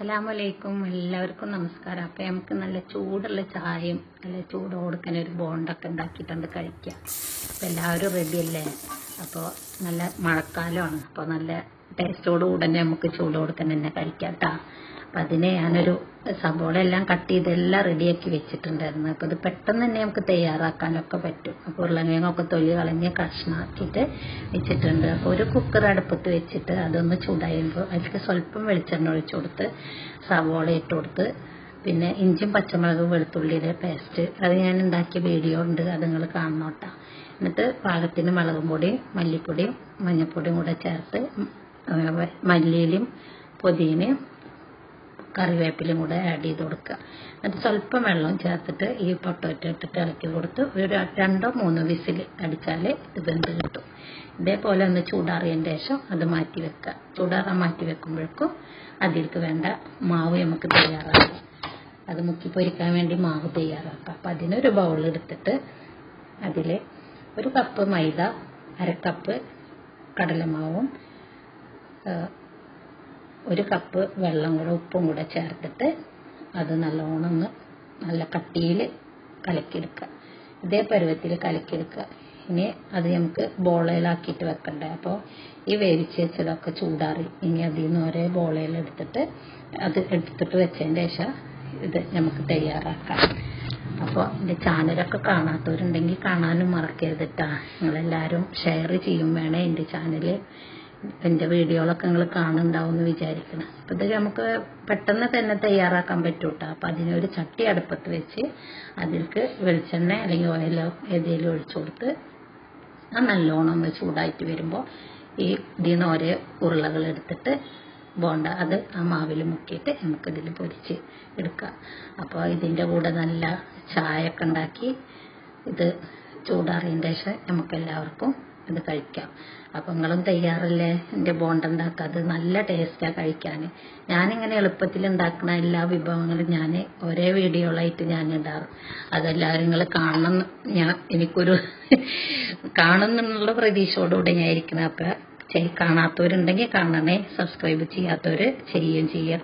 അസ്സലാമലൈക്കും. എല്ലാവർക്കും നമസ്കാരം. അപ്പൊ നമുക്ക് നല്ല ചൂടുള്ള ചായയും നല്ല ചൂട് കൊടുക്കാൻ ഒരു ബോണ്ടൊക്കെ ഉണ്ടാക്കിയിട്ടുണ്ട് കഴിക്കാം. അപ്പൊ എല്ലാവരും റെഡിയല്ലേ അപ്പോൾ നല്ല മഴക്കാലമാണ്. അപ്പോൾ നല്ല ടേസ്റ്റോട് കൂടെ തന്നെ നമുക്ക് ചൂട് തന്നെ തന്നെ കഴിക്കാം അപ്പം അതിന് ഞാനൊരു സബോള എല്ലാം കട്ട് ചെയ്തെല്ലാം റെഡിയാക്കി വെച്ചിട്ടുണ്ടായിരുന്നു. അപ്പൊ ഇത് പെട്ടെന്ന് തന്നെ നമുക്ക് തയ്യാറാക്കാനൊക്കെ പറ്റും. അപ്പോൾ ഉരുളങ്കിഴങ്ങൊക്കെ തൊലി കളഞ്ഞ് കഷ്ണമാക്കിയിട്ട് വെച്ചിട്ടുണ്ട്. അപ്പൊ ഒരു കുക്കർ അടുപ്പത്ത് വെച്ചിട്ട് അതൊന്ന് ചൂടായുമ്പോൾ അതിലേക്ക് സ്വല്പം വെളിച്ചെണ്ണ ഒഴിച്ചു കൊടുത്ത് സവോള ഇട്ട് കൊടുത്ത് പിന്നെ ഇഞ്ചിയും പച്ചമുളകും വെളുത്തുള്ളിയുടെ പേസ്റ്റ് അത് ഞാൻ ഉണ്ടാക്കിയ വീഡിയോ ഉണ്ട്. അത് നിങ്ങൾ കാണണോട്ടാ എന്നിട്ട് പാകത്തിന് മുളകും പൊടിയും മല്ലിപ്പൊടിയും മഞ്ഞൾപ്പൊടിയും കൂടെ ചേർത്ത് മല്ലിയിലും പുതിനയും കറിവേപ്പിലും കൂടെ ആഡ് ചെയ്ത് കൊടുക്കുക. എന്നിട്ട് സ്വല്പം വെള്ളം ചേർത്തിട്ട് ഈ പൊട്ടോറ്റ ഇട്ടിട്ട് ഇളക്കി കൊടുത്ത് ഒരു രണ്ടോ മൂന്നോ വിസിൽ അടിച്ചാൽ ഇത് വെന്ത് കിട്ടും. ഇതേപോലെ ഒന്ന് ചൂടാറിയതിന് ശേഷം അത് മാറ്റി വെക്കുക. ചൂടാറാൻ മാറ്റി വെക്കുമ്പോഴേക്കും അതിലേക്ക് വേണ്ട മാവ് നമുക്ക് തയ്യാറാക്കാം. അത് മുക്കി പൊരിക്കാൻ വേണ്ടി മാവ് തയ്യാറാക്കാം. അപ്പം അതിനൊരു ബൗൾ എടുത്തിട്ട് അതിൽ ഒരു കപ്പ് മൈദ അരക്കപ്പ് കടലമാവും ഒരു കപ്പ് വെള്ളം കൂടെ ഉപ്പും കൂടെ ചേർത്തിട്ട് അത് നല്ലോണം ഒന്ന് നല്ല കട്ടിയിൽ കലക്കിയെടുക്കുക. ഇതേ പരുവത്തിൽ കലക്കിയെടുക്കുക. ഇനി അത് നമുക്ക് ബോളയിലാക്കിയിട്ട് വെക്കണ്ടേ? അപ്പോൾ ഈ വേവിച്ച് വെച്ചതൊക്കെ ചൂടാറി. ഇനി അതിൽ നിന്ന് ഒരേ ബോളയിലെടുത്തിട്ട് അത് എടുത്തിട്ട് വെച്ചതിന് ശേഷം ഇത് നമുക്ക് തയ്യാറാക്കാം. അപ്പോൾ എന്റെ ചാനലൊക്കെ കാണാത്തവരുണ്ടെങ്കിൽ കാണാനും മറക്കരുത് നിങ്ങളെല്ലാവരും ഷെയർ ചെയ്യും വേണേ എന്റെ ചാനൽ എന്റെ വീഡിയോകളൊക്കെ നിങ്ങൾ കാണുന്നുണ്ടാവും എന്ന് വിചാരിക്കണം അപ്പം നമുക്ക് പെട്ടെന്ന് തന്നെ തയ്യാറാക്കാൻ പറ്റും കേട്ടോ അപ്പം അതിനൊരു ചട്ടി അടുപ്പത്ത് വെച്ച് അതിലേക്ക് വെളിച്ചെണ്ണ അല്ലെങ്കിൽ ഓയിലോ ഏതെങ്കിലും ഒഴിച്ചു കൊടുത്ത് അത് നല്ലോണം ഒന്ന് ചൂടായിട്ട് വരുമ്പോൾ ഈ ഇതിൽ നിന്ന് ഓരോ ഉരുളകൾ എടുത്തിട്ട് ബോണ്ട അത് ആ മാവിൽ മുക്കിയിട്ട് നമുക്കിതിൽ പൊരിച്ച് എടുക്കാം. അപ്പോൾ ഇതിന്റെ കൂടെ നല്ല ചായ ഒക്കെ ഉണ്ടാക്കി ഇത് ചൂടാറിയതിന്റെ ശേഷം നമുക്കെല്ലാവർക്കും ഇത് കഴിക്കാം. അപ്പം നിങ്ങളും തയ്യാറല്ലേ? എന്റെ ബോണ്ട ഉണ്ടാക്കുക അത് നല്ല ടേസ്റ്റാണ് കഴിക്കാൻ ഞാനിങ്ങനെ എളുപ്പത്തിൽ ഉണ്ടാക്കുന്ന എല്ലാ വിഭവങ്ങളും ഞാൻ ഒരേ വീഡിയോകളായിട്ട് ഞാൻ ഇടാറ്. അതെല്ലാവരും നിങ്ങൾ കാണണം ഞാൻ എനിക്കൊരു കാണുന്നുള്ള പ്രതീക്ഷയോടുകൂടെ ഞാൻ ഇരിക്കുന്നത് അപ്പം കാണാത്തവരുണ്ടെങ്കിൽ കാണണേ. സബ്സ്ക്രൈബ് ചെയ്യാത്തവർ ചെയ്യുകയും ചെയ്യുക